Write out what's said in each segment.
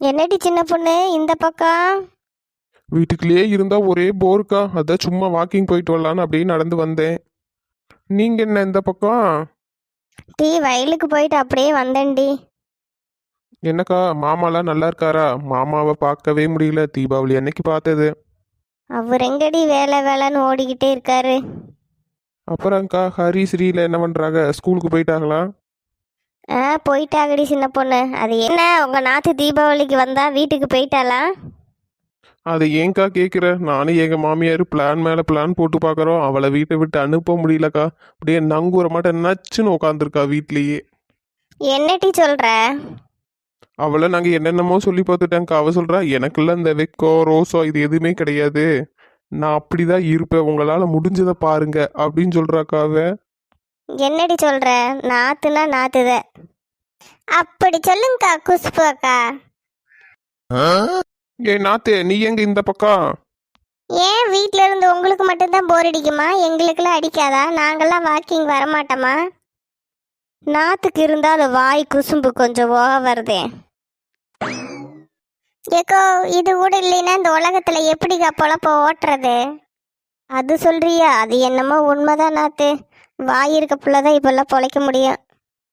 என்னடி சின்ன பொண்ணு இந்த பக்கம்? வீட்டுக்குள்ளேயே இருந்தா ஒரே போருக்கா. அதான் சும்மா வாக்கிங் போயிட்டு வரலான்னு அப்படியே நடந்து வந்தேன். நீங்க என்ன இந்த பக்கம்? டீ வயலுக்கு போயிட்டு அப்படியே வந்தேன்டி. என்னக்கா மாமாலாம் நல்லா இருக்காரா? மாமாவை பார்க்கவே முடியல. தீபாவளி அன்னைக்கு பார்த்தது. அவர் எங்கடி வேலை வேலைன்னு ஓடிக்கிட்டே இருக்காரு. அப்புறம்க்கா ஹரி ஸ்ரீல என்ன பண்றாங்க? ஸ்கூலுக்கு போயிட்டாங்களா? ஆ போயிட்டாகடி சின்ன பொண்ணு. அது என்ன உங்க நாத்து தீபாவளிக்கு வந்தா வீட்டுக்கு போயிட்டாளா? அதை ஏன்க்கா கேட்குற நானும் எங்க மாமியார் பிளான் மேல பிளான் போட்டு பார்க்கறோம் அவளை வீட்டை விட்டு அனுப்ப முடியலக்கா. அப்படியே நங்கூர மாட்டேன் நச்சுன்னு உட்காந்துருக்கா வீட்லயே. என்னடி சொல்ற? அவளை நாங்கள் என்னென்னமோ சொல்லி பார்த்துட்டேங்க்கா அவ சொல்கிறா எனக்குள்ள இந்த வெக்கோ ரோசோ இது எதுவுமே கிடையாது. நான் அப்படிதான் இருப்பேன். உங்களால் முடிஞ்சதை பாருங்க. அப்படின்னு சொல்கிறாக்கா அவ. என்னடி சொல்ற? நாத்துனா நாத்துத அப்படி சொல்லுங்கக்கா குஷ்பு அக்கா ஏ நாத்தே நீ எங்க இந்த பக்கம்? ஏன் வீட்ல இருந்து உங்களுக்கு மட்டும்தான் போர் அடிக்குமா? எங்களுக்கெல்லாம் அடிக்காதா? நாங்கெல்லாம் வாக்கிங் வரமாட்டோமா? நாத்துக்கு இருந்தா அது வாய் குசும்பு கொஞ்சம் வருதே. ஏக்கோ இது கூட இல்லைன்னா இந்த உலகத்துல எப்படிக்கா பொழப்ப ஓட்டுறது? அது சொல்றியா? அது என்னமோ உண்மைதான் நாத்து. வாய் இருக்க புள்ளதான் இப்பெல்லாம் பொழைக்க முடியும்.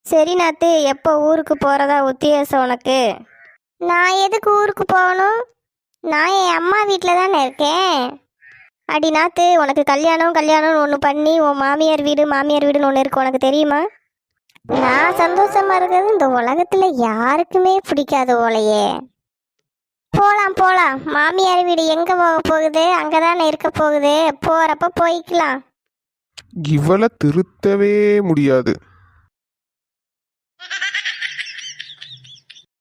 சரி நாத்து எப்போ ஊருக்கு போறதா உத்தியோகம் உனக்கு? நான் எதுக்கு ஊருக்கு போகணும்? நான் என் அம்மா வீட்டில் தானே இருக்கேன். அடி நாத்து உனக்கு கல்யாணம் கல்யாணம்னு ஒன்று பண்ணி உன் மாமியார் வீடு மாமியார் வீடுன்னு ஒன்று இருக்கு உனக்கு தெரியுமா? நான் சந்தோஷமா இருக்கிறது இந்த உலகத்தில் யாருக்குமே பிடிக்காத போலையே போகலாம் போகலாம் மாமியார் வீடு எங்கே போக போகுது? அங்கே தானே இருக்க போகுது. போகிறப்ப போய்க்கலாம். இவளை திருத்தவே முடியாது.